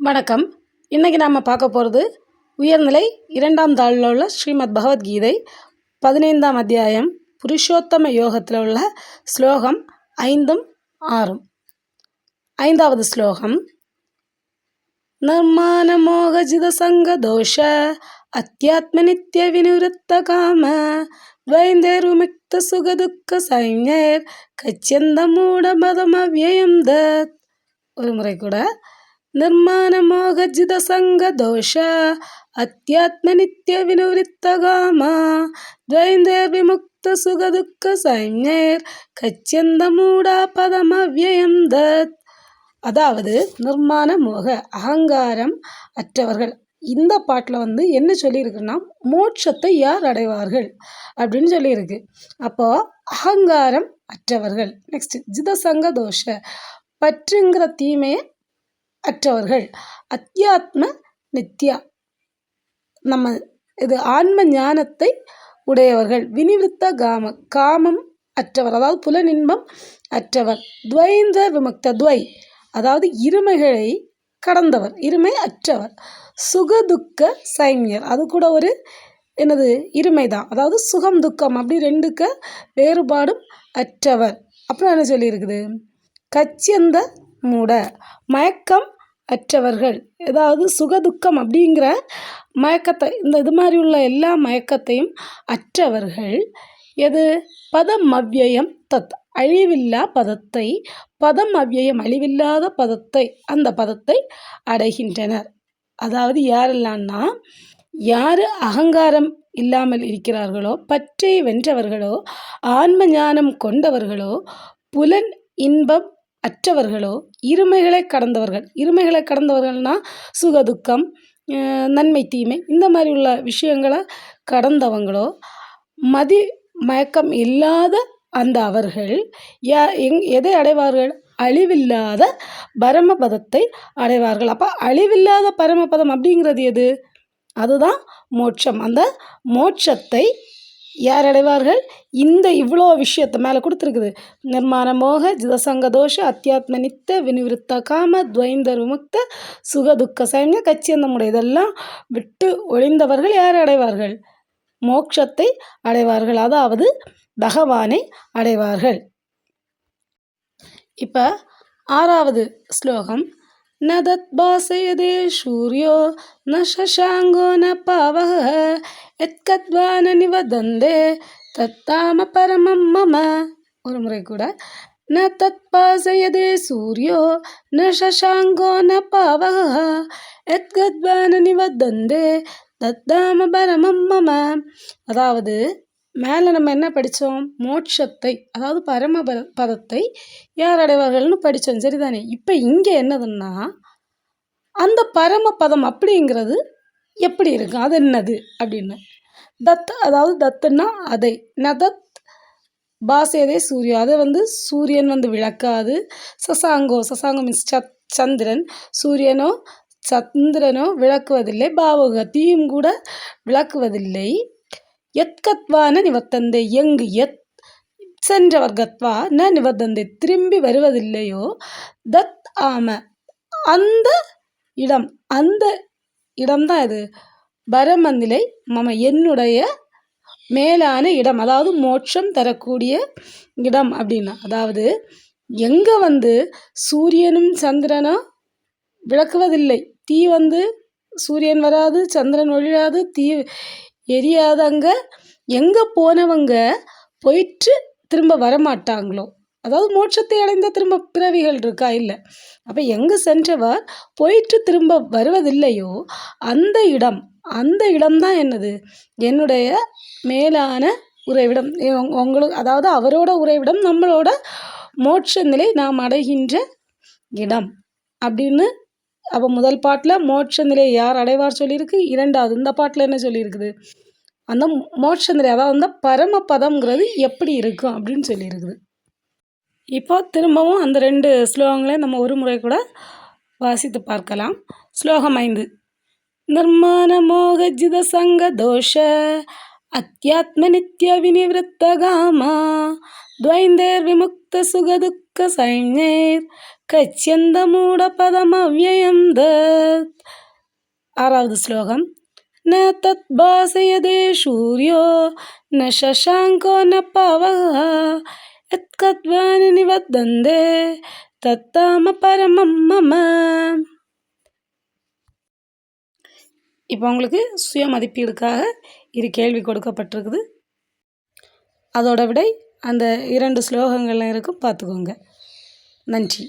வணக்கம். இன்றைக்கி நாம் பார்க்க போகிறது உயர்நிலை இரண்டாம் தாளில் உள்ள ஸ்ரீமத் பகவத்கீதை பதினைந்தாம் அத்தியாயம் புருஷோத்தம யோகத்தில் உள்ள ஸ்லோகம் ஐந்தும் ஆறும். ஐந்தாவது ஸ்லோகம் நிர்மாண மோகஜித சங்க தோஷ அத்தியாத்ம நித்திய வினிவருத்த காம துவைந்தேருமிக்த சுகதுக்க சைன்யர் கச்சியந்த மூட மதம் அவ்யயம் தத் ஒரு முறை கூட ನಿರ್ಮಾಣಮೋಘಜಿತ ಸಂಗ ದೋಷ ಅತ್ಯಾತ್ಮ ನಿತ್ಯ ವಿನಿವೃತ್ತ ಗಾಮ ದ್ವೈಂದ್ಯ ವಿಮುಕ್ತ ಸುಖ ದುಃಖ சைன்யர் கச்சந்த மூடா பதம் அவ்யயம் தத் அதாவது நிர்மாண மோக அகங்காரம் அற்றவர்கள் இந்த பாட்டில் வந்து என்ன சொல்லியிருக்குன்னா மோட்சத்தை யார் அடைவார்கள் அப்படின்னு சொல்லியிருக்கு அப்போது அகங்காரம் அற்றவர்கள் நெக்ஸ்ட் ஜிதசங்க தோஷ பற்றுங்கிற தீமையை அற்றவர்கள். அத்தியாத்ம நித்யா. நம்ம இது ஆன்ம ஞானத்தை உடையவர்கள். வினிவிருத்த காம காமம் அற்றவர். அதாவது புலனின்பம் அற்றவர். துவைந்த விமுக்த துவை. அதாவது இருமைகளை கடந்தவர். இருமை அற்றவர். சுகதுக்க சைன்யர் அது கூட ஒரு என்னது? இருமை தான். அதாவது சுகம் துக்கம் அப்படி ரெண்டுக்க வேறுபாடும் அற்றவர். அப்புறம் என்ன சொல்லியிருக்குது? கச்சியந்த மூட. மயக்கம் அற்றவர்கள். ஏதாவது சுகதுக்கம் அப்படிங்கிற மயக்கத்தை இந்த இது மாதிரி உள்ள எல்லா மயக்கத்தையும் அற்றவர்கள். எது? பதம் அவ்வியம் தத். அழிவில்லா பதத்தை பதம் அவ்வியம் அழிவில்லாத பதத்தை அந்த பதத்தை அடைகின்றனர். அதாவது யாரெல்லாம்னா யார் அகங்காரம் இல்லாமல் இருக்கிறார்களோ பற்றை வென்றவர்களோ ஆன்ம ஞானம் கொண்டவர்களோ புலன் இன்பம் அற்றவர்களோ இருமைகளை கடந்தவர்கள். இருமைகளை கடந்தவர்கள்னால் சுகதுக்கம் நன்மை தீமை. இந்த மாதிரி உள்ள விஷயங்களை கடந்தவங்களோ மதி மயக்கம் இல்லாத அந்த அவர்கள் யா எங் எதை அடைவார்கள்? அழிவில்லாத பரமபதத்தை அடைவார்கள். அப்போ அழிவில்லாத பரமபதம் அப்படிங்கிறது எது? அதுதான் மோட்சம். அந்த மோட்சத்தை யார் அடைவார்கள்? இந்த இவ்வளோ விஷயத்தை மேலே கொடுத்துருக்குது. நிர்மாண மோக ஜிதசங்க தோஷ அத்தியாத்ம நித்த வினிவிருத்த காம துவைந்தர் விமுக்த சுக துக்க சைன்ய கச்சியந்தமுடைய இதெல்லாம் விட்டு ஒழிந்தவர்கள் யார் அடைவார்கள்? மோட்சத்தை அடைவார்கள். அதாவது பகவானை அடைவார்கள். இப்போ ஆறாவது ஸ்லோகம். न तद्भासयदे सूर्यो न शशाङ्को न पावः यत्कद्वा न निवदन्ते தத்தாம பரமம் மம ஒரு முறை கூட ந தத்பாசயதே சூரியோ ந சசாங்கோ ந பாவக எத்கத்வான நிவத்தந்தே தத்தாம பரமம் மம அதாவது மேலே நம்ம என்ன படித்தோம் மோட்சத்தை அதாவது பரம பத பதத்தை யார் அடைவார்கள்னு படித்தோம் சரிதானே? இப்போ இங்கே என்னதுன்னா அந்த பரம பதம் அப்படிங்கிறது எப்படி இருக்கும்? அது என்னது? அப்படின்னு. தத் அதாவது தத்துன்னா அதை. நதத் பாசேதே சூர்யா. அதை வந்து சூரியன் வந்து விளக்காது. சசாங்கோ சசாங்கோ மீன்ஸ் சத் சந்திரன். சூரியனோ சந்திரனோ விளக்குவதில்லை. பாவக கூட விளக்குவதில்லை. எத்கத்வான நிவர்த்தந்தை எங்கு எத் சென்றவர் கத்வா ந நிவர்த்தந்தை திரும்பி வருவதில்லையோ? தத் ஆம. அந்த இடம் அந்த இடம்தான் இது. பரமநிலை மம என்னுடைய மேலான இடம் அதாவது மோட்சம் தரக்கூடிய இடம் அப்படின்னா அதாவது எங்கே வந்து சூரியனும் சந்திரனும் விளக்குவதில்லை. தீ வந்து சூரியன் வராது சந்திரன் ஒழியாது தீ எரியாதவங்க எங்கே போனவங்க போயிட்டு திரும்ப வரமாட்டாங்களோ? அதாவது மோட்சத்தை அடைந்த திரும்ப பிறவிகள் இருக்கா? இல்லை. அப்போ எங்கே சென்றவர் போயிட்டு திரும்ப வருவதில்லையோ? அந்த இடம் அந்த இடம்தான் என்னது? என்னுடைய மேலான உறைவிடம். உங்களுக்கு அதாவது அவரோட உறைவிடம் நம்மளோட மோட்ச நிலை நாம் அடைகின்ற இடம் அப்படின்னு அப்போ முதல் பாட்டில் மோட்ச நிலையை யார் அடைவார் சொல்லியிருக்கு? இரண்டாவது இந்த பாட்டில் என்ன சொல்லியிருக்குது? அந்த மோட்ச நிலை அதாவது அந்த பரமபதம்ங்கிறது எப்படி இருக்கும் அப்படின்னு சொல்லியிருக்குது. இப்போ திரும்பவும் அந்த ரெண்டு ஸ்லோகங்களையும் நம்ம ஒரு முறை கூட வாசித்து பார்க்கலாம். ஸ்லோகம் ஐந்து. நிர்மாண மோகஜித சங்க தோஷ அத்தியாத்ம நித்ய வினிவృத்த காமா துவைந்தேர் விமுக்த కచ్యందమూడ పదమవ్యయం దత్ ఆరవది శ్లోకం న తద్భాసయదే சூரியோ న శశాంకో న పవ ఎత్కద్వాని నివద్దందే தத்தாம பரமம் மம. இப்போ உங்களுக்கு சுய மதிப்பீடுக்காக இரு கேள்வி கொடுக்கப்பட்டிருக்குது. அதோட விடை அந்த இரண்டு ஸ்லோகங்கள்லாம் இருக்கும். பார்த்துக்கோங்க. நன்றி.